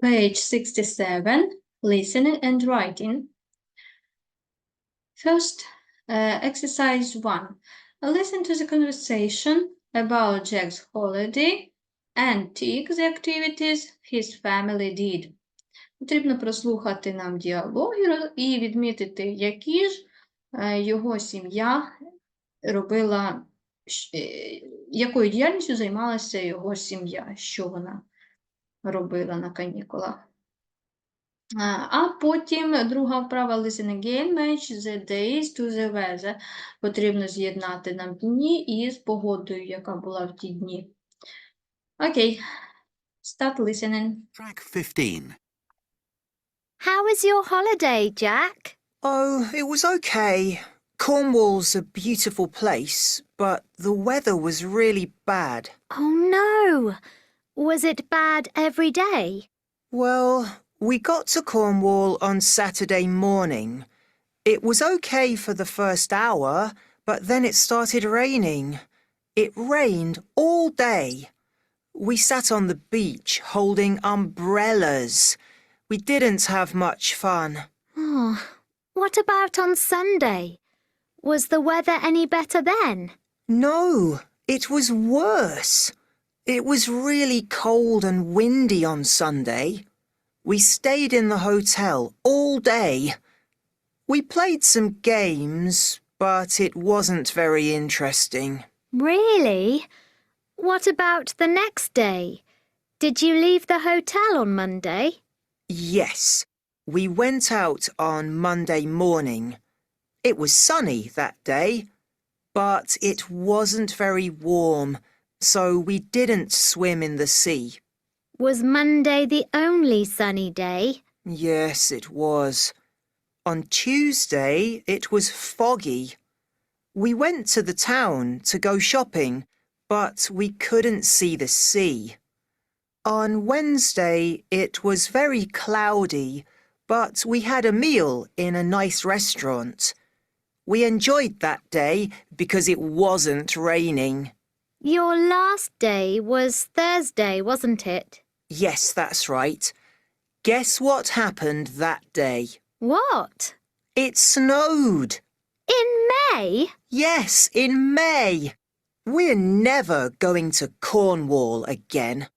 Page 67, listening and writing. First, uh, exercise one. Listen to the conversation about Jack's holiday and tick the activities his family did. Потрібно прослухати нам діалог і відмітити, які ж е, його сім'я робила, е, якою діяльністю займалася його сім'я, що вона робила на канікулах. А потім друга вправа listen again, match the days to the weather. Потрібно з'єднати нам дні із погодою, яка була в ті дні. Окей, start listening. Track 15. How was your holiday, Jack? Oh, it was okay. Cornwall's a beautiful place, but the weather was really bad. Oh no! Was it bad every day? Well, we got to Cornwall on Saturday morning. It was okay for the first hour, but then it started raining. It rained all day. We sat on the beach holding umbrellas. We didn't have much fun. Oh, what about on Sunday? Was the weather any better then? No, it was worse. It was really cold and windy on Sunday. We stayed in the hotel all day. We played some games, but it wasn't very interesting. Really? What about the next day? Did you leave the hotel on Monday? Yes, we went out on Monday morning. It was sunny that day, but it wasn't very warm, so we didn't swim in the sea. Was Monday the only sunny day? Yes, it was. On Tuesday, it was foggy. We went to the town to go shopping, but we couldn't see the sea. On Wednesday, it was very cloudy, but we had a meal in a nice restaurant. We enjoyed that day because it wasn't raining. Your last day was Thursday, wasn't it? Yes, that's right. Guess what happened that day? What? It snowed. In May? Yes, in May. We're never going to Cornwall again.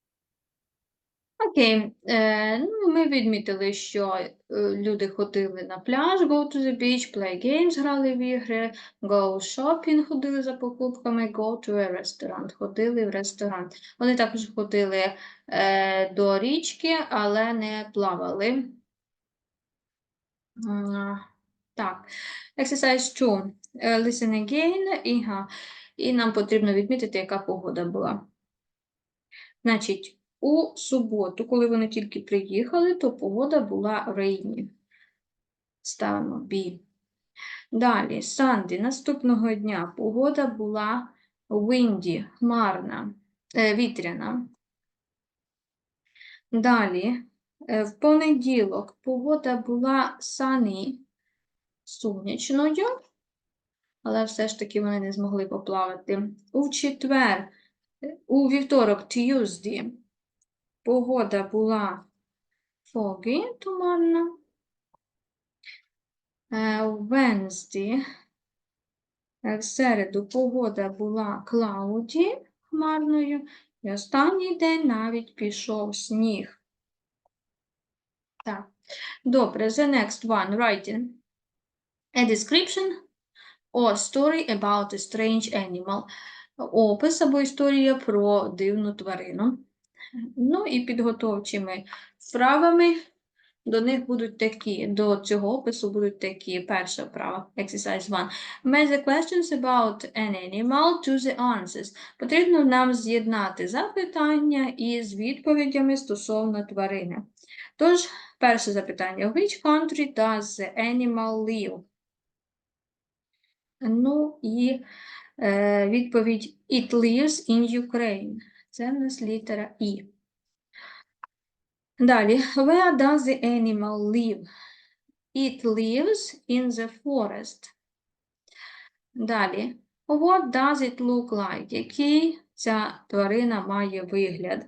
Окей, е, ну, ми відмітили, що е, люди ходили на пляж, go to the beach, play games, грали в ігри, go shopping, ходили за покупками, go to a restaurant, ходили в ресторан. Вони також ходили е, до річки, але не плавали. Так, exercise 2. Е, Listen again. І, га, і нам потрібно відмітити, яка погода була. Значить, у суботу, коли вони тільки приїхали, то погода була rainy. Ставимо B. Далі, Санді, наступного дня погода була windy, хмарна, е, вітряна. Далі, е, в понеділок погода була sunny, сонячною, але все ж таки вони не змогли поплавати. У четвер, е, у вівторок, Tuesday, Погода була foggy, туманна. Е, Wednesday, е, в середу погода була cloudy, хмарною. І останній день навіть пішов сніг. Так, добре, the next one, writing. A description or story about a strange animal. Опис або історія про дивну тварину. Ну і підготовчими вправами до них будуть такі, до цього опису будуть такі. Перша вправа, exercise 1. Match the questions about an animal to the answers. Потрібно нам з'єднати запитання із відповідями стосовно тварини. Тож, перше запитання. Which country does the animal live? Ну і е, відповідь It lives in Ukraine. Це в нас літера І. Далі. Where does the animal live? It lives in the forest. Далі. What does it look like? Який ця тварина має вигляд?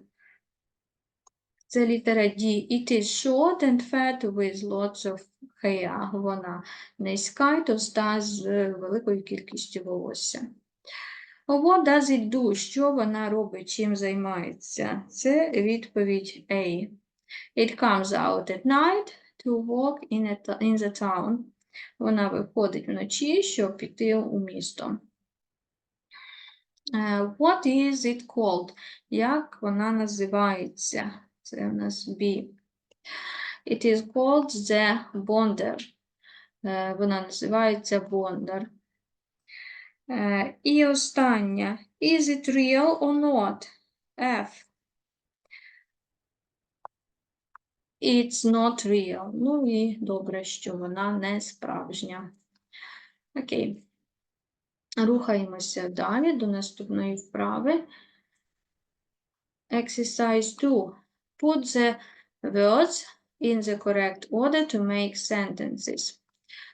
Це літера D. It is short and fat with lots of hair. Вона низька і товста з великою кількістю волосся. What does it do? Що вона робить? Чим займається? Це відповідь A. It comes out at night to walk in, a in the town. Вона виходить вночі, щоб піти у місто. Е, What is it called? Як вона називається? Це у нас B. It is called the bonder. Е, Вона називається бондар. Е, І остання. Is it real or not? F. It's not real. Ну і добре, що вона не справжня. Окей. Рухаємося далі до наступної вправи. Exercise 2. Put the words in the correct order to make sentences.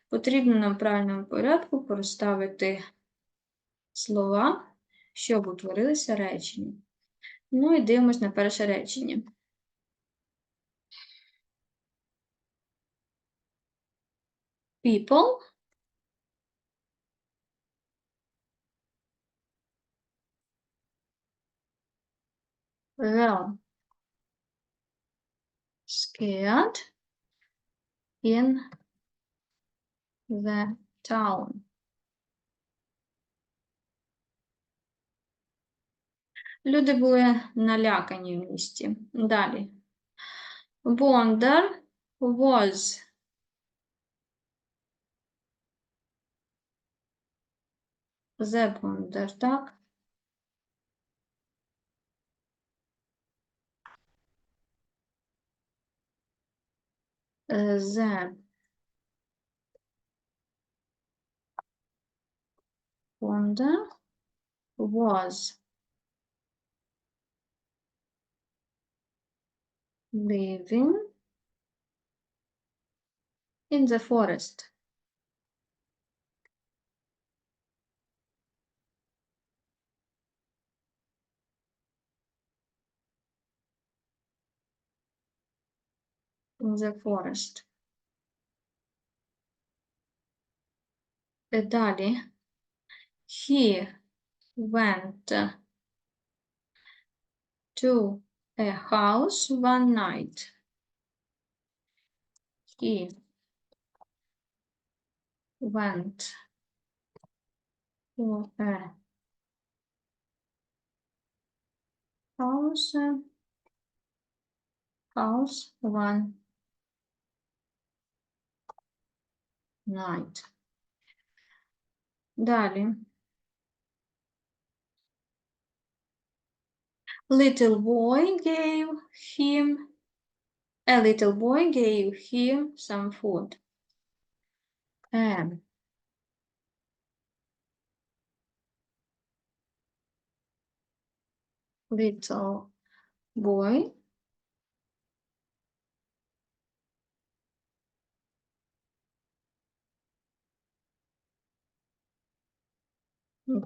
Потрібно нам в правильному порядку проставити слова, щоб утворилися речення. Ну і дивимось на перше речення. People were scared in the town. Люди були налякані в місті. Далі. Bonder was the bonder, так? The bonder was living in the forest. In the forest. Dali, he went to a house one night. He went to a house, house one night. Далі. Little boy gave him, a little boy gave him some food. A little boy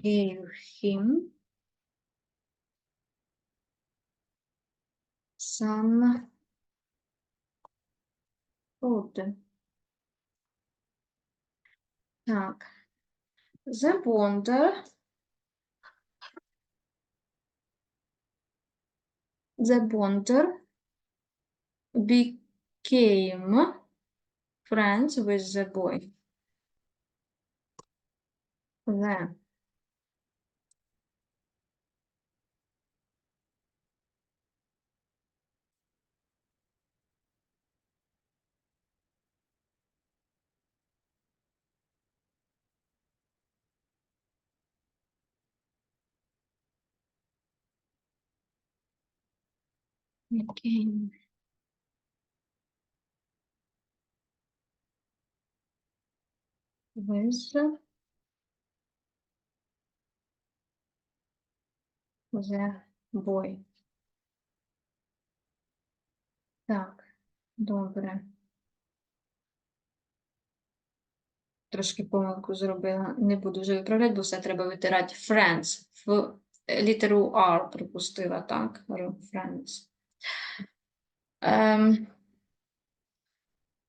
gave him some food. Так. The bonder the bonder became friends with the boy. The Became with the boy. Так, добре. Трошки помилку зробила. Не буду вже виправляти, бо все треба витирати. Friends. В літеру R пропустила, так? Friends. Ем,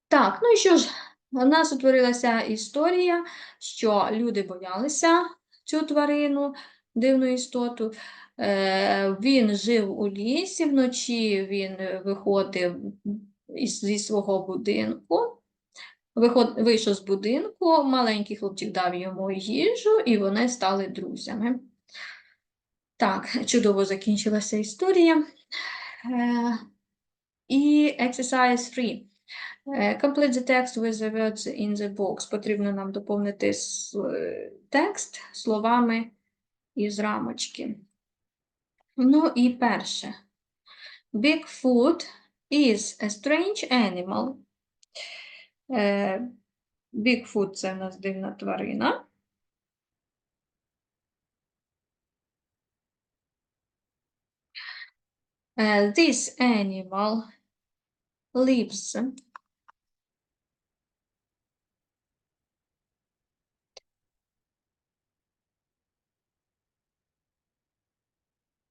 так, ну і що ж, у нас утворилася історія, що люди боялися цю тварину, дивну істоту. Е, він жив у лісі, вночі він виходив із, зі свого будинку. Виход, вийшов з будинку, маленький хлопчик дав йому їжу, і вони стали друзями. Так, чудово закінчилася історія. Е, і exercise 3. Е, Complete the text with the words in the box. Потрібно нам доповнити е, текст словами із рамочки. Ну і перше. Bigfoot is a strange animal. Е, Bigfoot – це в нас дивна тварина. Е, This animal lives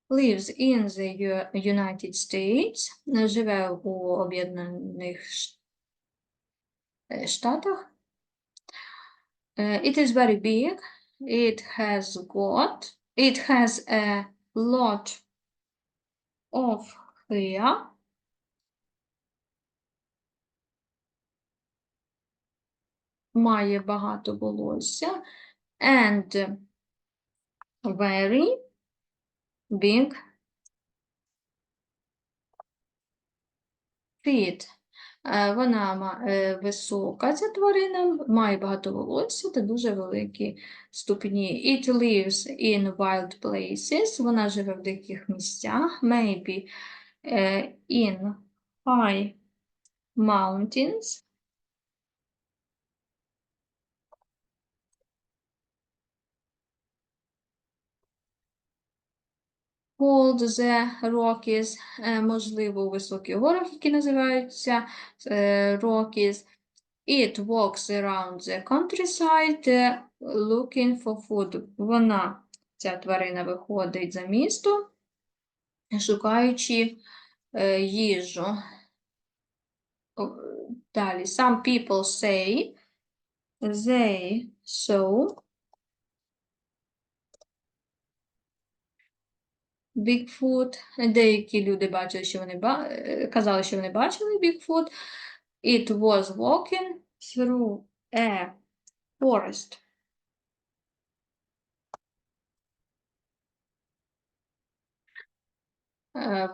lives in the United States, е, живе у Об'єднаних е, Штатах. Е, It is very big. It has got, it has a lot of hair. Має багато волосся. And very big feet. Е, Вона е, висока, ця тварина, має багато волосся та дуже великі ступні. It lives in wild places. Вона живе в диких місцях. Maybe е, in high mountains. Called the Rockies, е, можливо, у високих горах, які називаються е, Rockies. It walks around the countryside е, looking for food. Вона, ця тварина, виходить за місто, шукаючи е, їжу. Далі, some people say they saw Bigfoot. Деякі люди бачили, що вони ба... е, казали, що вони бачили Bigfoot. It was walking through a forest. Е,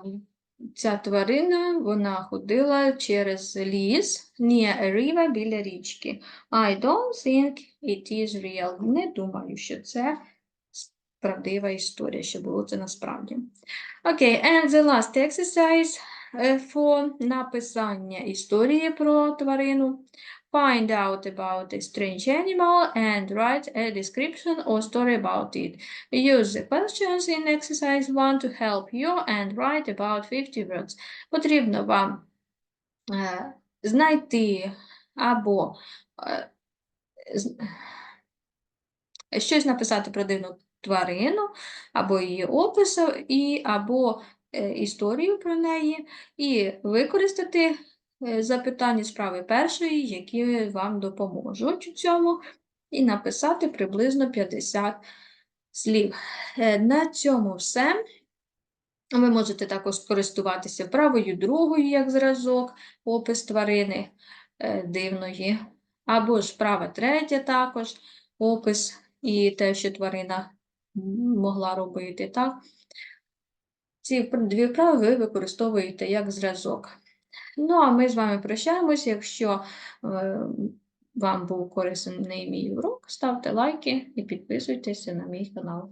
Ця тварина, вона ходила через ліс, near a river, біля річки. I don't think it is real. Не думаю, що це правдива історія, що було це насправді. Окей, and the last exercise е, for написання історії про тварину. Find out about a strange animal and write a description or story about it. Use the questions in exercise 1 to help you and write about 50 words. Потрібно вам е, знайти або е, щось написати про дивну тварину, або її опис, і, або е, історію про неї, і використати е, запитання справи першої, які вам допоможуть у цьому, і написати приблизно 50 слів. Е, На цьому все. Ви можете також скористуватися правою другою, як зразок, опис тварини дивної, або ж права третя також, опис і те, що тварина могла робити. Так? Ці дві вправи ви використовуєте як зразок. Ну, а ми з вами прощаємось. Якщо е, вам був корисний мій урок, ставте лайки і підписуйтесь на мій канал.